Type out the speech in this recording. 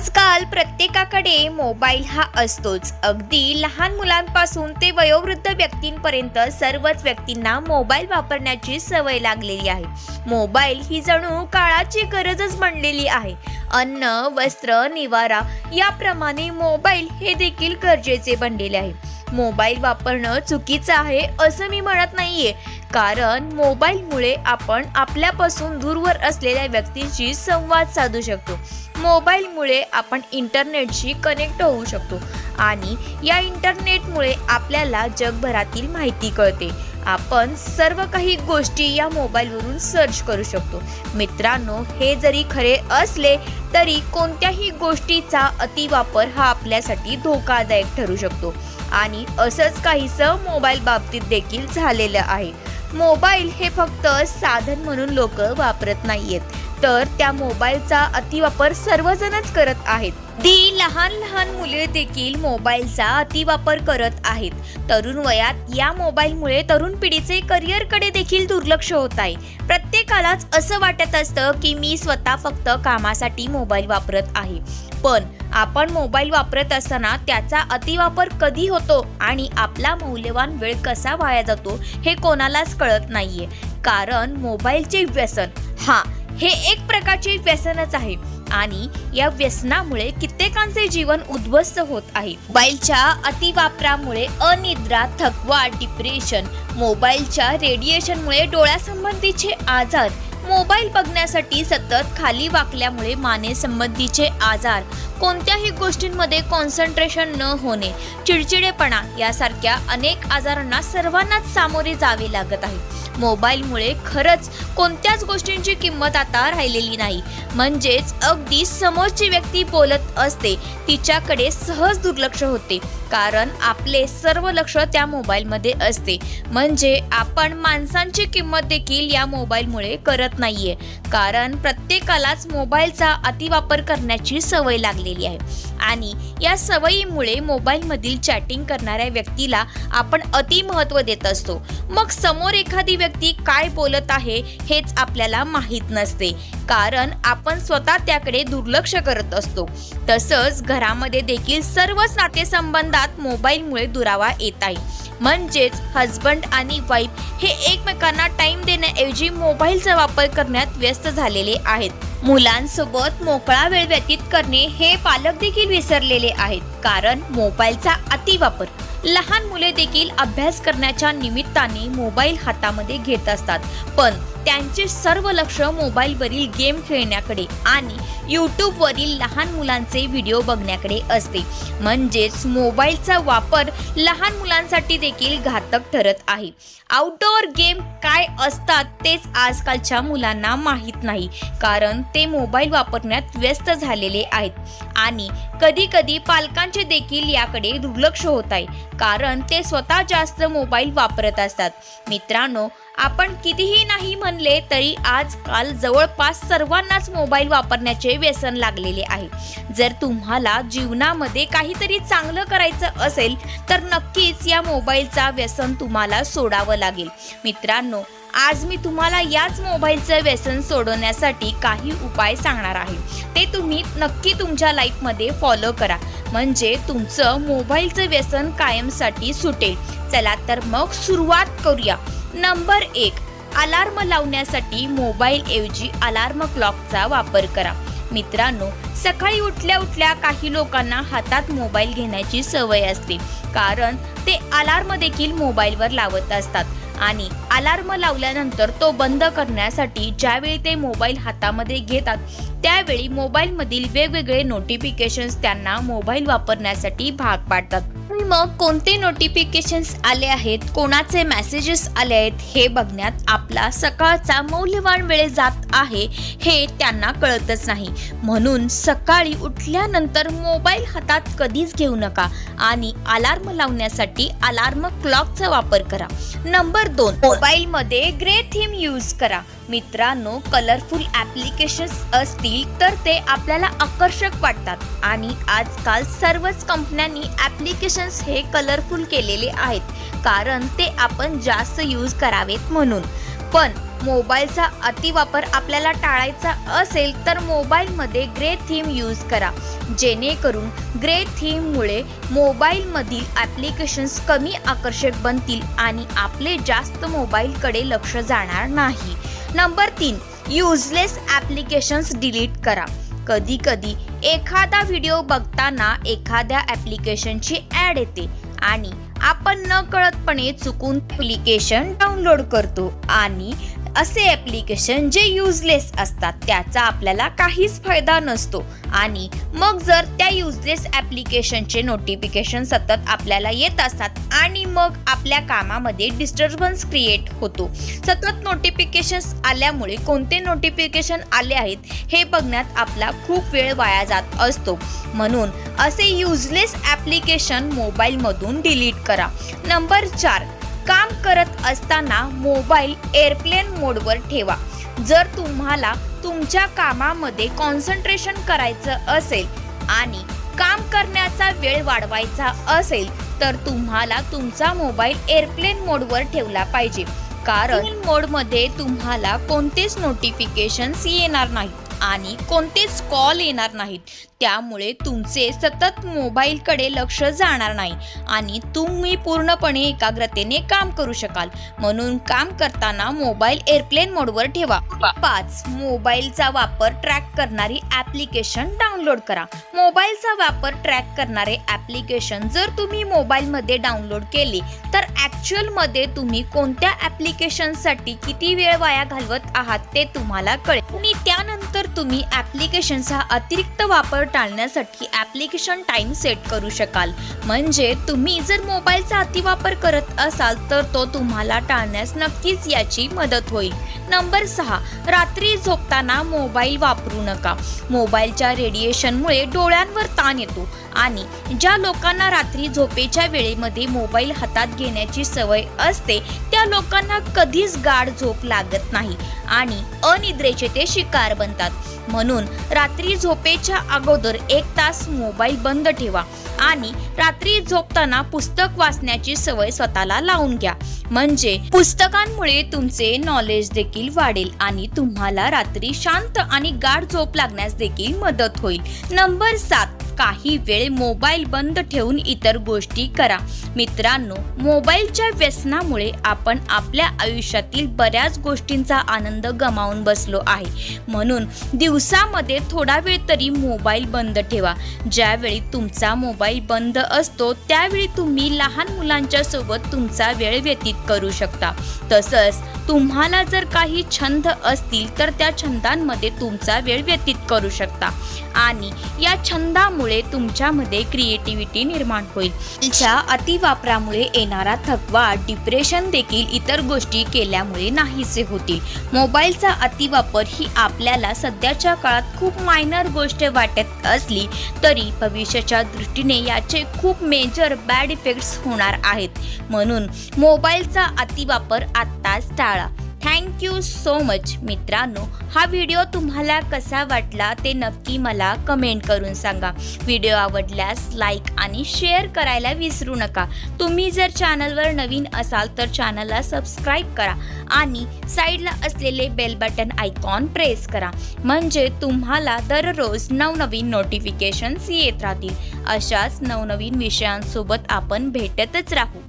आजकाल प्रत्येकाकडे मोबाईल हा असतोच. अगदी लहान मुलांपासून ते वयोवृद्ध व्यक्तींपर्यंत सर्वच व्यक्तींना मोबाईल वापरण्याची सवय लागलेली आहे. मोबाईल ही जणू काळाची गरजच बनलेली आहे. अन्न वस्त्र निवारा याप्रमाणे मोबाईल हे देखील गरजेचे बनलेले आहे. मोबाईल वापरणं चुकीचं आहे असं मी म्हणत नाहीये. कारण मोबाईलमुळे आपण आपल्यापासून दूरवर असलेल्या व्यक्तींशी संवाद साधू शकतो. मोबाईलमुळे आपण इंटरनेटशी कनेक्ट होऊ शकतो आणि या इंटरनेटमुळे आपल्याला जगभरातील माहिती कळते. आपण सर्व काही गोष्टी या मोबाईलवरून सर्च करू शकतो. मित्रांनो हे जरी खरे असले तरी कोणत्याही गोष्टीचा अतिवापर हा आपल्यासाठी धोकादायक ठरू शकतो. आणि असंच काहीसं मोबाईल बाबतीत देखील झालेलं आहे. मोबाईल हे फक्त साधन म्हणून लोक वापरत नाहीयेत. तर त्या मोबाईलचा अतिवापर सर्वजणच करत आहेत. दी लहान लहान मुले देखील मोबाईलचा अतिवापर करत आहेत. तरुण वयात या मोबाईलमुळे तरुण पिढीचे करिअरकडे देखील दुर्लक्ष होत आहे. प्रत्येकालाच असं वाटत असतं की मी स्वतः फक्त कामासाठी मोबाईल वापरत आहे. पण आपण मोबाईल वापरत असताना त्याचा अतिवापर कधी होतो आणि आपला मौल्यवान वेळ कसा वाया जातो हे कोणालाच कळत नाहीये. कारण मोबाईलचे व्यसन हा हे एक प्रकारचे व्यसनच आहे. आणि या व्यसनामुळे कित्येकांचे जीवन उद्ध्वस्त होत आहे. मोबाईलच्या अतिवापरामुळे अनिद्रा थकवा डिप्रेशन मोबाईलच्या रेडिएशनमुळे डोळ्यासंबंधीचे आजार मोबाईल बघण्यासाठी सतत खाली वाकल्यामुळे माने संबंधीचे आजार कोणत्याही गोष्टींमध्ये कॉन्सन्ट्रेशन न होणे चिडचिडेपणा यासारख्या अनेक आजारांना सर्वांनाच सामोरे जावे लागत आहे. मोबाईलमुळे खरंच कोणत्याच गोष्टींची किंमत आता राहिलेली नाही. म्हणजेच अगदी समोरची व्यक्ती बोलत असते तिच्याकडे सहज दुर्लक्ष होते. कारण आपले सर्व लक्ष त्या मोबाईलमध्ये असते. म्हणजे आपण माणसांची किंमत देखील या मोबाईलमुळे करत नाहीये. कारण प्रत्येकालाच मोबाईलचा अतिवापर करण्याची सवय लागलेली आहे. आणि या सवयीमुळे मोबाईलमधील चॅटिंग करणाऱ्या व्यक्तीला आपण अति महत्त्व देत असतो. मग समोर एखादी व्यक्ती काय बोलत आहे हेच आपल्याला माहीत नसते. कारण आपण स्वतः त्याकडे दुर्लक्ष करत असतो. तसंच घरामध्ये देखील सर्वच नातेसंबंधात मोबाईलमुळे दुरावा येत आहे. म्हणजेच हजबंड आणि वाईफ हे एकमेकांना टाइम देण्याऐवजी मोबाईलचा वापर करण्यात व्यस्त झालेले आहेत. मुलांसोबत मोकळा वेळ व्यतीत करणे हे पालक देखील विसरलेले आहेत. कारण मोबाईलचा अतिवापर लहान मुले देखील अभ्यास करण्याच्या निमित्ताने मोबाईल हातामध्ये घेत असतात. पण त्यांचे सर्व लक्ष मोबाईलवरील गेम खेळण्याकडे आणि यूट्यूबवरील लहान मुलांचे व्हिडिओ बघण्याकडे असते. म्हणजेच मोबाईलचा वापर लहान मुलांसाठी देखील घातक ठरत आहे. आउटडोअर गेम काय असतात तेच आजकालच्या मुलांना माहीत नाही. कारण ते मोबाईल वापरण्यात व्यस्त झालेले आहेत. आणि कधी कधी पालकांचे देखील याकडे दुर्लक्ष होत आहे. कारण ते स्वतः जास्त मोबाईल वापरत असतात. मित्रांनो आपण कितीही नाही म्हणले तरी आजकाल जवळपास सर्वांनाच मोबाईल वापरण्याचे व्यसन लागलेले आहे. जर तुम्हाला जीवनामध्ये काहीतरी चांगलं करायचं असेल तर नक्कीच या मोबाईलचा व्यसन तुम्हाला सोडावं लागेल. मित्रांनो आज मी तुम्हाला याच मोबाईलचं व्यसन सोडवण्यासाठी काही उपाय सांगणार आहे. ते तुम्ही नक्की तुमच्या लाईफमध्ये फॉलो करा. म्हणजे तुमचं मोबाईलचं व्यसन कायमसाठी सुटेल. चला तर मग सुरुवात करूया. नंबर एक अलार्म लावण्यासाठी मोबाईल ऐवजी अलार्म क्लॉकचा वापर करा. मित्रांनो सकाळी उठल्या उठल्या काही लोकांना हातात मोबाईल घेण्याची सवय असते. कारण ते अलार्म देखील मोबाईलवर लावत असतात. आणि अलार्म लावल्यानंतर तो बंद करण्यासाठी ज्यावेळी ते मोबाईल हातामध्ये घेतात त्यावेळी मोबाईलमधील वेगवेगळे नोटिफिकेशन्स त्यांना मोबाईल वापरण्यासाठी भाग पाडतात. मग कोणते नोटिफिकेशन्स आले आहेत कोणाचे मेसेजेस आले आहेत हे बघण्यात आपला सकाळचा मौल्यवान वेळ जात आहे हे त्यांना कळतच नाही. म्हणून सकाळी उठल्यानंतर मोबाईल हातात कधीच घेऊ नका आणि अलार्म लावण्यासाठी अलार्म क्लॉकचा वापर करा. नंबर दोन. मोबाईलमध्ये ग्रे थीम यूज करा. मित्रांनो कलरफुल ॲप्लिकेशन्स असतील तर ते आपल्याला आकर्षक वाटतात. आणि आजकाल सर्वच कंपन्यांनी ॲप्लिकेशन्स हे कलरफुल केलेले आहेत. कारण ते आपण जास्त यूज करावेत म्हणून. पण मोबाईलचा अतिवापर आपल्याला टाळायचा असेल तर मोबाईलमध्ये ग्रे थीम यूज करा. जेणेकरून ग्रे थीममुळे मोबाईलमधील ॲप्लिकेशन्स कमी आकर्षक बनतील आणि आपले जास्त मोबाईलकडे लक्ष जाणार नाही. नंबर तीन युजलेस ॲप्लिकेशन्स डिलीट करा. कधी कधी एखादा व्हिडिओ बघताना एखाद्या ॲप्लिकेशनची ॲड येते आणि आपण न कळतपणे चुकून ॲप्लिकेशन डाउनलोड करतो. आणि असे ॲप्लिकेशन जे युजलेस असतात त्याचा आपल्याला काहीच फायदा नसतो. आणि मग जर त्या युजलेस ॲप्लिकेशनचे नोटिफिकेशन सतत आपल्याला येत असतात आणि मग आपल्या कामामध्ये डिस्टर्बन्स क्रिएट होतो. सतत नोटिफिकेशन्स आल्यामुळे कोणते नोटिफिकेशन आले आहेत हे बघण्यात आपला खूप वेळ वाया जात असतो. म्हणून असे युजलेस ॲप्लिकेशन मोबाईलमधून डिलीट करा. नंबर चार काम करत असताना मोबाईल एअरप्लेन मोडवर ठेवा. जर तुम्हाला तुमच्या कामामध्ये कॉन्सन्ट्रेशन करायचं असेल आणि काम करण्याचा वेळ वाढवायचा असेल तर तुम्हाला तुमचा मोबाईल एअरप्लेन मोडवर ठेवला पाहिजे. कारण मोडमध्ये तुम्हाला कोणतेच नोटिफिकेशन्स येणार नाहीत. आणि कोणतेच कॉल येणार नाहीत. त्यामुळे तुमचे सतत मोबाईलकडे लक्ष जाणार नाही. आणि तुम्ही पूर्णपणे एकाग्रतेने काम करू शकाल. म्हणून काम करताना मोबाईल एअरप्लेन मोडवर ठेवा. पाच मोबाईलचा वापर ट्रॅक करणारी ॲप्लिकेशन डाउनलोड करा. मोबाईलचा वापर ट्रॅक करणारे ॲप्लिकेशन जर तुम्ही मोबाईलमध्ये डाउनलोड केले तर ॲक्च्युअलमध्ये तुम्ही कोणत्या ॲप्लिकेशनसाठी किती वेळ वाया घालवत आहात ते तुम्हाला कळेल. आणि त्यानंतर तुम्ही ॲप्लिकेशनचा अतिरिक्त वापर टाळण्यासाठी ॲप्लिकेशन टाईम सेट करू शकाल. म्हणजे तुम्ही जर मोबाईलचा अतिवापर करत असाल तर तो तुम्हाला टाळण्यास नक्कीच याची मदत होईल. नंबर सहा रात्री झोपताना मोबाईल वापरू नका. मोबाईलच्या रेडिएशनमुळे डोळ्यांवर ताण येतो आणि ज्या लोकांना रात्री झोपेच्या वेळेमध्ये मोबाईल हातात घेण्याची सवय असते त्या लोकांना कधीच गाढ झोप लागत नाही आणि अनिद्रेचे ते शिकार बनतात. change. म्हणून रात्री झोपेच्या अगोदर एक तास मोबाईल बंद ठेवा आणि रात्री झोपताना पुस्तक वाचण्याची सवय स्वतःला लावून घ्या. म्हणजे पुस्तकांमुळे तुमचे नॉलेज देखील वाढेल आणि तुम्हाला रात्री शांत आणि गाढ झोप लागण्यास देखील मदत होईल. नंबर सात काही वेळ मोबाईल बंद ठेवून इतर गोष्टी करा. मित्रांनो मोबाईलच्या व्यसनामुळे आपण आपल्या आयुष्यातील बऱ्याच गोष्टींचा आनंद गमावून बसलो आहे. म्हणून दिवसामध्ये थोडा वेळ तरी मोबाईल बंद ठेवा. ज्यावेळी तुमचा मोबाईल बंद असतो त्यावेळी तुम्ही लहान मुलांच्या सोबत तुमचा वेळ व्यतीत करू शकता. तसंच तुम्हाला जर काही छंद असतील तर त्या छंदांमध्ये तुमचा वेळ व्यतीत करू शकता. आणि या छंदामुळे तुमच्यामध्ये क्रिएटिव्हिटी निर्माण होईल. तिच्या अतिवापरामुळे येणारा थकवा डिप्रेशन देखील इतर गोष्टी केल्यामुळे नाहीसे होतील. मोबाईलचा अतिवापर ही आपल्याला सध्या आताच्या काळात खूप मायनर गोष्ट वाटत असली तरी भविष्याच्या दृष्टीने याचे खूप मेजर बॅड इफेक्ट्स होणार आहेत. म्हणून मोबाईलचा अतिवापर आत्ताच टाळा. थँक्यू सो मच मित्रांनो. हा व्हिडिओ तुम्हाला कसा वाटला ते नक्की मला कमेंट करून सांगा. व्हिडिओ आवडल्यास लाईक आणि शेअर करायला विसरू नका. तुम्ही जर चॅनलवर नवीन असाल तर चॅनलला सबस्क्राईब करा आणि साईडला असलेले बेल बटन आयकॉन प्रेस करा. म्हणजे तुम्हाला दररोज नवनवीन नोटिफिकेशन्स येत राहतील. अशाच नवनवीन विषयांसोबत आपण भेटतच राहू.